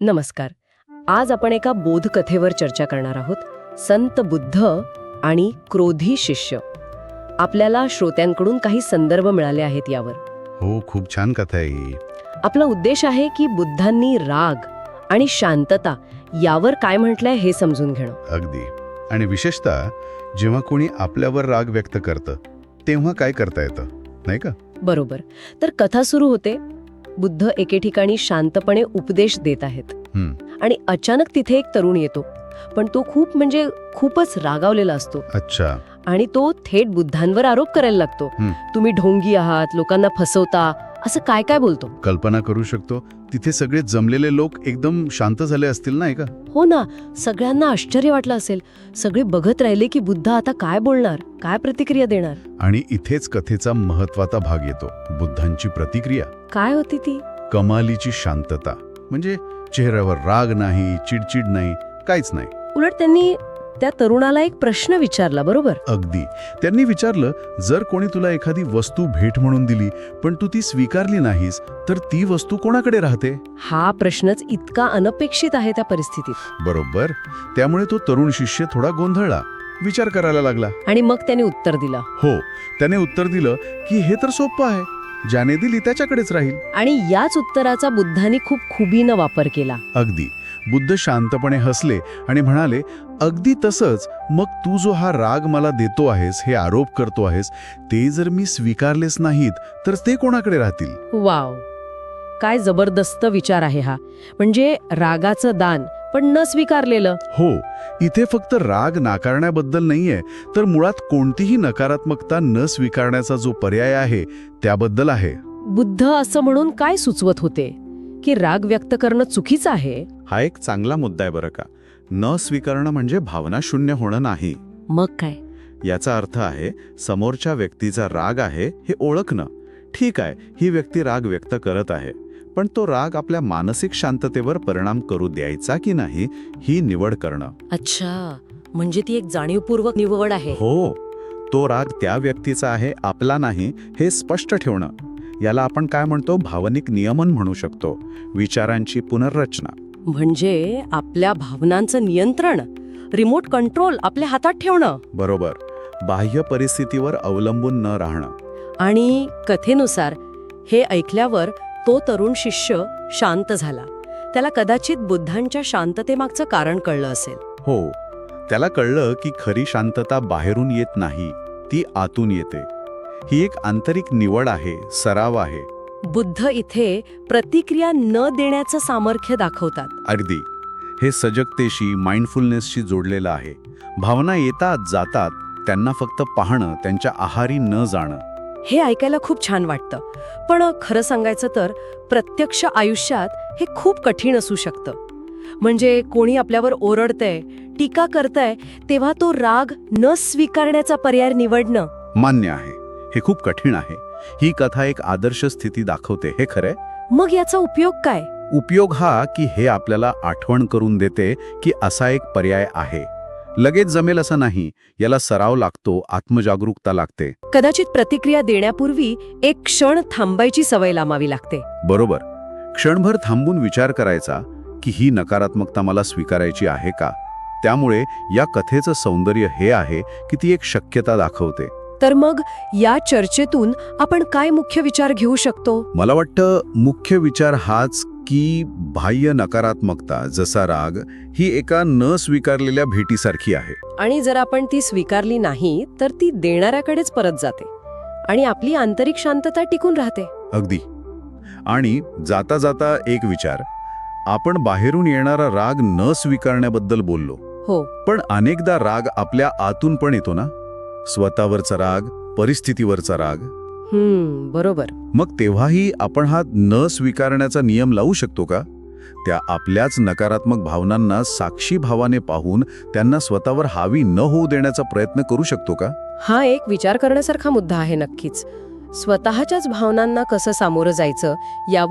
नमस्कार. आज आपण एका बोधकथेवर चर्चा करणार आहोत. संत बुद्ध आणि क्रोधी शिष्य. आपल्याला श्रोत्यांकडून काही संदर्भ मिळाले आहेत यावर. हो खूप छान कथा आहे आपला उद्देश आहे की बुद्धांनी राग आणि शांतता यावर काय म्हटलंय हे समजून घेणं. अगदी. आणि विशेषतः जेव्हा कोणी आपल्यावर राग व्यक्त करतं तेव्हा काय करता येतं? नाही का? बरोबर. तर कथा सुरू होते. बुद्ध एके ठिकाणी शांतपणे उपदेश देत आहेत. आणि अचानक तिथे एक तरुण येतो. पण तो खूप म्हणजे खूपच रागावलेला असतो. अच्छा. आणि तो थेट बुद्धांवर आरोप करायला लागतो. तुम्ही ढोंगी आहात लोकांना फसवता असं काय काय बोलतो? कल्पना करू शकतो? तिथे सगळे जमलेले लोक एकदम शांत झाले असतील नाही का हो ना. सगळ्यांना आश्चर्य वाटलं असेल. सगळे बघत राहिले की बुद्ध आता काय बोलणार काय प्रतिक्रिया देणार. आणि इथेच कथेचा महत्त्वाचा भाग येतो बुद्धांची प्रतिक्रिया. काय होती ती? कमालीची शांतता. म्हणजे चेहऱ्यावर राग नाही चिडचिड नाही काहीच नाही. उलट त्यांनी त्या तरुणाला एक प्रश्न विचारला बरोबर? अगदी. त्यांनी विचारलं जर कोणी तुला एखादी वस्तू भेट म्हणून दिली पण तू ती स्वीकारली नाहीस तर ती वस्तू कोणाकडे राहते? हा प्रश्नच इतका अनपेक्षित आहे त्या परिस्थितीत. बरोबर. त्यामुळे तो तरुण शिष्य थोडा गोंधळला विचार करायला लागला. आणि मग त्याने उत्तर दिलं. हो त्याने उत्तर दिलं की हे तर सोपं आहे. ज्याने दिली त्याच्याकडेच राहील. आणि याच उत्तराचा बुद्धांनी खूप खुबीनं वापर केला. अगदी. बुद्ध शांतपणे हसले आणि म्हणाले अगदी तसंच मग तू जो हा राग मला देतो आहेस हे आरोप करतो आहेस ते जर मी स्वीकारलेच नाहीत तर ते कोणाकडे राहतील? वाव. काय जबरदस्त विचार आहे हा. म्हणजे रागाचं दान पण न स्वीकारलेलं. हो. इथे फक्त राग नाकारण्याबद्दल नाहीये तर मुळात कोणतीही नकारात्मकता न स्वीकारण्याचा जो पर्याय आहे त्याबद्दल आहे. बुद्ध असं म्हणून काय सुचवत होते? की राग व्यक्त करणं चुकीचं आहे? हा एक चांगला मुद्दा आहे बरं का. न स्वीकारणं म्हणजे भावना शून्य होणं नाही. मग काय? याचा अर्थ आहे समोरच्या व्यक्तीचा राग आहे हे ओळखणं. ठीक आहे ही व्यक्ती राग व्यक्त करत आहे पण तो राग आपल्या मानसिक शांततेवर परिणाम करू द्यायचा की नाही ही निवड करणं. अच्छा म्हणजे ती एक जाणीवपूर्वक निवड आहे. हो तो राग त्या व्यक्तीचा आहे आपला नाही हे स्पष्ट ठेवणं. याला आपण काय म्हणतो? भावनिक नियमन म्हणू शकतो. विचारांची पुनर्रचना. म्हणजे आपल्या भावनांचं नियंत्रण रिमोट कंट्रोल आपल्या हातात ठेवणं. बरोबर. बाह्य परिस्थितीवर अवलंबून न राहणं. आणि कथेनुसार हे ऐकल्यावर तो तरुण शिष्य शांत झाला. त्याला कदाचित बुद्धांच्या शांततेमागचं कारण कळलं असेल. हो. त्याला कळलं की खरी शांतता बाहेरून येत नाही ती आतून येते. ही एक आंतरिक निवड आहे सराव आहे. बुद्ध इथे प्रतिक्रिया न देण्याचं सामर्थ्य दाखवतात. अगदी. हे सजगतेशी माइंडफुलनेसशी जोडलेलं आहे. भावना येतात जातात त्यांना फक्त पाहणं त्यांच्या आहारी न जाणं. हे ऐकायला खूप छान वाटतं. पण खरं सांगायचं तर प्रत्यक्ष आयुष्यात हे खूप कठीण असू शकतं. म्हणजे कोणी आपल्यावर ओरडतंय टीका करतंय तेव्हा तो राग न स्वीकारण्याचा पर्याय निवडणं. मान्य आहे. हे खूप कठीण आहे. ही कथा एक आदर्श स्थिती दाखवते. हे खरंय? मग याचा उपयोग काय? उपयोग हा की हे आपल्याला आठवण करून देते की असा एक पर्याय आहे. लगेच जमेल असं नाही याला सराव लागतो आत्मजागरूकता लागते. कदाचित प्रतिक्रिया देण्यापूर्वी एक क्षण थांबायची सवय लावावी लागते. बरोबर. क्षणभर थांबून विचार करायचा की ही नकारात्मकता मला स्वीकारायची आहे का? त्यामुळे या कथेचं सौंदर्य हे आहे की ती एक शक्यता दाखवते. तर मग या चर्चेतून आपण काय मुख्य विचार घेऊ शकतो? मला वाटतं मुख्य विचार हाच की बाह्य नकारात्मकता जसा राग ही एका न स्वीकारलेल्या भेटीसारखी आहे. आणि जर आपण ती स्वीकारली नाही तर ती देणाऱ्याकडेच परत जाते. आणि आपली आंतरिक शांतता टिकून राहते. अगदी. आणि जाता जाता एक विचार आपण बाहेरून येणारा राग न स्वीकारण्याबद्दल बोललो. हो. पण अनेकदा राग आपल्या आतून पण येतो ना? स्वतःवरचा राग परिस्थितीवरचा राग. हम्म बरोबर. मग तेव्हाही आपण हा न स्वीकारण्याचा नियम लावू शकतो का? त्या आपल्याच नकारात्मक भावनांना साक्षी भावाने पाहून त्यांना स्वतःवर हावी न होऊ देण्याचा प्रयत्न करू शकतो का? हा एक विचार करण्यासारखा मुद्दा आहे नक्कीच. स्वतःच्याच भावनांना कसं सामोरं जायचं यावर